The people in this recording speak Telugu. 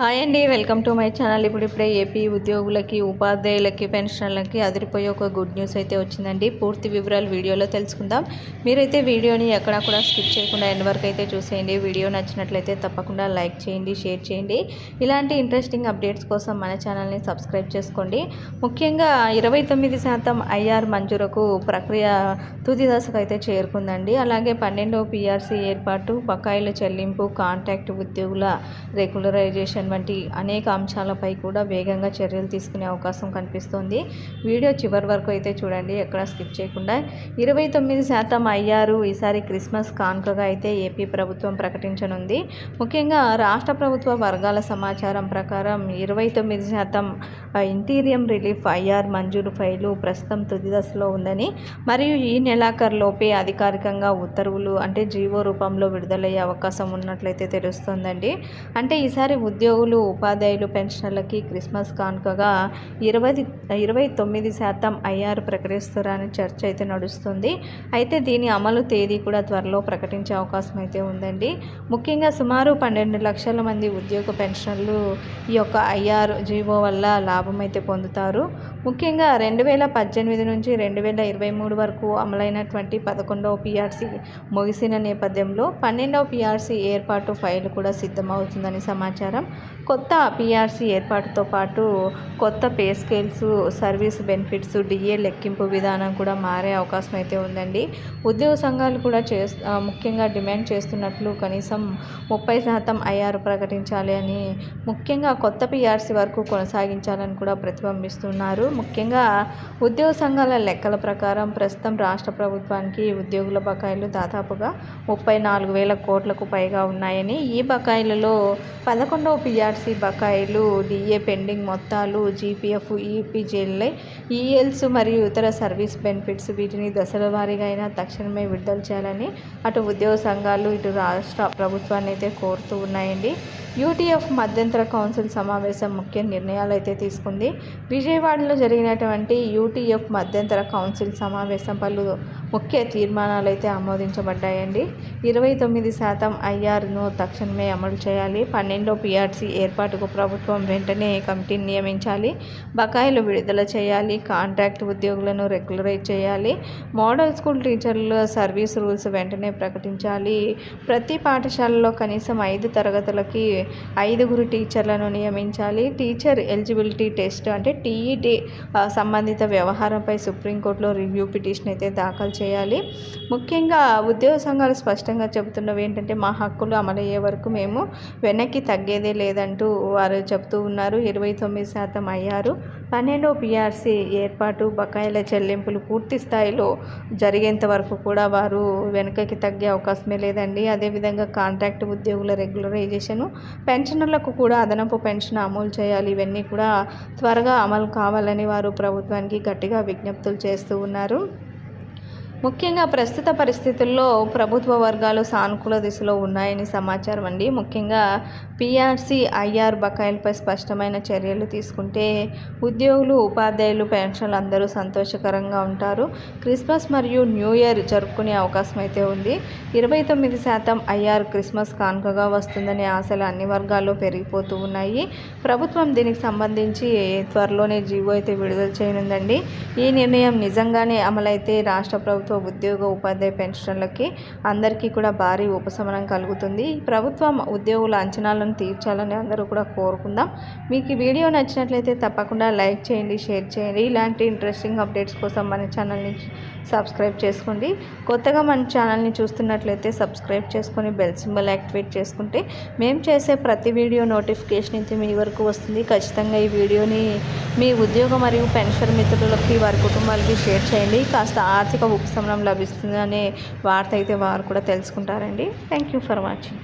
హాయ్ అండి వెల్కమ్ టు మై ఛానల్. ఇప్పుడు ఇప్పుడే ఏపీ ఉద్యోగులకి ఉపాధ్యాయులకి పెన్షనర్లకి అదిరిపోయే ఒక గుడ్ న్యూస్ అయితే వచ్చిందండి. పూర్తి వివరాలు వీడియోలో తెలుసుకుందాం. మీరైతే వీడియోని ఎక్కడా కూడా స్కిప్ చేయకుండా ఎండ్ వరకు అయితే చూసేయండి. వీడియో నచ్చినట్లయితే తప్పకుండా లైక్ చేయండి షేర్ చేయండి. ఇలాంటి ఇంట్రెస్టింగ్ అప్డేట్స్ కోసం మన ఛానల్ని సబ్స్క్రైబ్ చేసుకోండి. ముఖ్యంగా ఇరవై తొమ్మిది శాతం ఐఆర్ మంజూరకు ప్రక్రియ తుది దశకు అయితే చేరుకుందండి. అలాగే పన్నెండో పీఆర్సీ ఏర్పాటు బకాయిల చెల్లింపు కాంట్రాక్ట్ ఉద్యోగుల రెగ్యులరైజేషన్ వంటి అనేక అంశాలపై కూడా వేగంగా చర్యలు తీసుకునే అవకాశం కనిపిస్తోంది. వీడియో చివరి వరకు అయితే చూడండి ఎక్కడ స్కిప్ చేయకుండా. ఇరవై తొమ్మిది శాతం అయ్యారు ఈసారి క్రిస్మస్ కానుకగా అయితే ఏపీ ప్రభుత్వం ప్రకటించనుంది. ముఖ్యంగా రాష్ట్ర ప్రభుత్వ వర్గాల సమాచారం ప్రకారం ఇరవై తొమ్మిది శాతం ఇంటీరియం రిలీఫ్ ఐఆర్ మంజూరు ఫైలు ప్రస్తుతం తుది దశలో ఉందని మరియు ఈ నెలాఖరులోపే అధికారికంగా ఉత్తర్వులు అంటే జీవో రూపంలో విడుదలయ్యే అవకాశం ఉన్నట్లయితే తెలుస్తోందండి. అంటే ఈసారి ఉద్యోగ ఉద్యోగులు ఉపాధ్యాయులు పెన్షనర్లకి క్రిస్మస్ కానుకగా ఇరవై ఇరవై తొమ్మిది శాతం ఐఆర్ ప్రకటిస్తారని చర్చ అయితే నడుస్తుంది. అయితే దీని అమలు తేదీ కూడా త్వరలో ప్రకటించే అవకాశం అయితే ఉందండి. ముఖ్యంగా సుమారు పన్నెండు లక్షల మంది ఉద్యోగ పెన్షన్లు ఈ యొక్క ఐఆర్ జీవో వల్ల లాభం అయితే పొందుతారు. ముఖ్యంగా రెండు వేల పద్దెనిమిది నుంచి రెండు వేల ఇరవై మూడు వరకు అమలైనటువంటి పదకొండవ పిఆర్సీ ముగిసిన నేపథ్యంలో పన్నెండవ పిఆర్సీ ఏర్పాటు ఫైల్ కూడా సిద్ధమవుతుందని సమాచారం. కొత్త పిఆర్సీ ఏర్పాటుతో పాటు కొత్త pay scales service benefits DA లెక్కింపు విధానం కూడా మారే అవకాశం అయితే ఉందండి. ఉద్యోగ సంఘాలు కూడా చే ముఖ్యంగా డిమాండ్ చేస్తున్నట్లు కనీసం ముప్పై శాతం ఐఆర్ ప్రకటించాలి అని ముఖ్యంగా కొత్త పిఆర్సీ వరకు కొనసాగించాలని కూడా ప్రతిబింబిస్తున్నారు. ముఖ్యంగా ఉద్యోగ సంఘాల లెక్కల ప్రకారం ప్రస్తుతం రాష్ట్ర ప్రభుత్వానికి ఉద్యోగుల బకాయిలు దాదాపుగా ముప్పై నాలుగు వేల కోట్లకు పైగా ఉన్నాయని ఈ బకాయిలలో పదకొండవ పిఆర్సీ బకాయిలు డిఏ పెండింగ్ మొత్తాలు జీపీఎఫ్ ఈపీజేఎల్ఐ ఈఎల్స్ మరియు ఇతర సర్వీస్ బెనిఫిట్స్ వీటిని దశల వారీగా అయినా తక్షణమే విడుదల చేయాలని అటు ఉద్యోగ సంఘాలు ఇటు రాష్ట్ర ప్రభుత్వాన్ని అయితే కోరుతూ ఉన్నాయండి. యూటీఎఫ్ మధ్యంతర కౌన్సిల్ సమావేశం ముఖ్య నిర్ణయాలు అయితే తీసుకుంది. విజయవాడలో జరిగినటువంటి యూటీఎఫ్ మధ్యంతర కౌన్సిల్ సమావేశం పలు ముఖ్య తీర్మానాలు అయితే ఆమోదించబడ్డాయండి. ఇరవై తొమ్మిది శాతం ఐఆర్ను తక్షణమే అమలు చేయాలి. పన్నెండో పిఆర్సీ ఏర్పాటుకు ప్రభుత్వం వెంటనే కమిటీని నియమించాలి. బకాయిలు విడుదల చేయాలి. కాంట్రాక్ట్ ఉద్యోగులను రెగ్యులరైజ్ చేయాలి. మోడల్ స్కూల్ టీచర్ల సర్వీస్ రూల్స్ వెంటనే ప్రకటించాలి. ప్రతి పాఠశాలలో కనీసం ఐదు తరగతులకి ఐదుగురు టీచర్లను నియమించాలి. టీచర్ ఎలిజిబిలిటీ టెస్ట్ అంటే టీఈటీ సంబంధిత వ్యవహారంపై సుప్రీంకోర్టులో రివ్యూ పిటిషన్ అయితే దాఖలు చేయాలి. ముఖ్యంగా ఉద్యోగ సంఘాలు స్పష్టంగా చెబుతున్నవి ఏంటంటే మా హక్కులు అమలయ్యే వరకు మేము వెనక్కి తగ్గేదే లేదంటూ వారు చెబుతూ ఉన్నారు. ఇరవై తొమ్మిది శాతం అయ్యారు. పన్నెండో పిఆర్సీ ఏర్పాటు బకాయిల చెల్లింపులు పూర్తి స్థాయిలో జరిగేంత వరకు కూడా వారు వెనుకకి తగ్గే అవకాశమే లేదండి. అదేవిధంగా కాంట్రాక్ట్ ఉద్యోగుల రెగ్యులరైజేషను పెన్షనర్లకు కూడా అదనపు పెన్షన్ అమలు చేయాలి. ఇవన్నీ కూడా త్వరగా అమలు కావాలని వారు ప్రభుత్వానికి గట్టిగా విజ్ఞప్తులు చేస్తూ ఉన్నారు. ముఖ్యంగా ప్రస్తుత పరిస్థితుల్లో ప్రభుత్వ వర్గాలు సానుకూల దిశలో ఉన్నాయని సమాచారం అండి. ముఖ్యంగా పిఆర్సీ ఐఆర్ బకాయిలపై స్పష్టమైన చర్యలు తీసుకుంటే ఉద్యోగులు ఉపాధ్యాయులు పెన్షన్లు అందరూ సంతోషకరంగా ఉంటారు. క్రిస్మస్ మరియు న్యూ ఇయర్ జరుపుకునే అవకాశం అయితే ఉంది. ఇరవై తొమ్మిది శాతం ఐఆర్ క్రిస్మస్ కానుకగా వస్తుందనే ఆశలు అన్ని వర్గాల్లో పెరిగిపోతూ ఉన్నాయి. ప్రభుత్వం దీనికి సంబంధించి త్వరలోనే జీవో అయితే విడుదల చేయనుందండి. ఈ నిర్ణయం నిజంగానే అమలైతే రాష్ట్ర ప్రభుత్వం ప్రభుత్వ ఉద్యోగ ఉపాధ్యాయ పెన్షన్లకి అందరికీ కూడా భారీ ఉపశమనం కలుగుతుంది. ప్రభుత్వం ఉద్యోగుల అంచనాలను తీర్చాలని అందరూ కూడా కోరుకుందాం. మీకు ఈ వీడియో నచ్చినట్లయితే తప్పకుండా లైక్ చేయండి షేర్ చేయండి. ఇలాంటి ఇంట్రెస్టింగ్ అప్డేట్స్ కోసం మన ఛానల్ని సబ్స్క్రైబ్ చేసుకోండి. కొత్తగా మన ఛానల్ని చూస్తున్నట్లయితే సబ్స్క్రైబ్ చేసుకొని బెల్ సింబల్ యాక్టివేట్ చేసుకుంటే మేము చేసే ప్రతి వీడియో నోటిఫికేషన్ అయితే మీ వరకు వస్తుంది. ఖచ్చితంగా ఈ వీడియోని మీ ఉద్యోగ మరియు పెన్షన్ మిత్రులకి వారి కుటుంబాలకి షేర్ చేయండి. కాస్త ఆర్థిక ఉపశమనం లభిస్తుంది అనే వార్త అయితే వారు కూడా తెలుసుకుంటారండి. Thank you for watching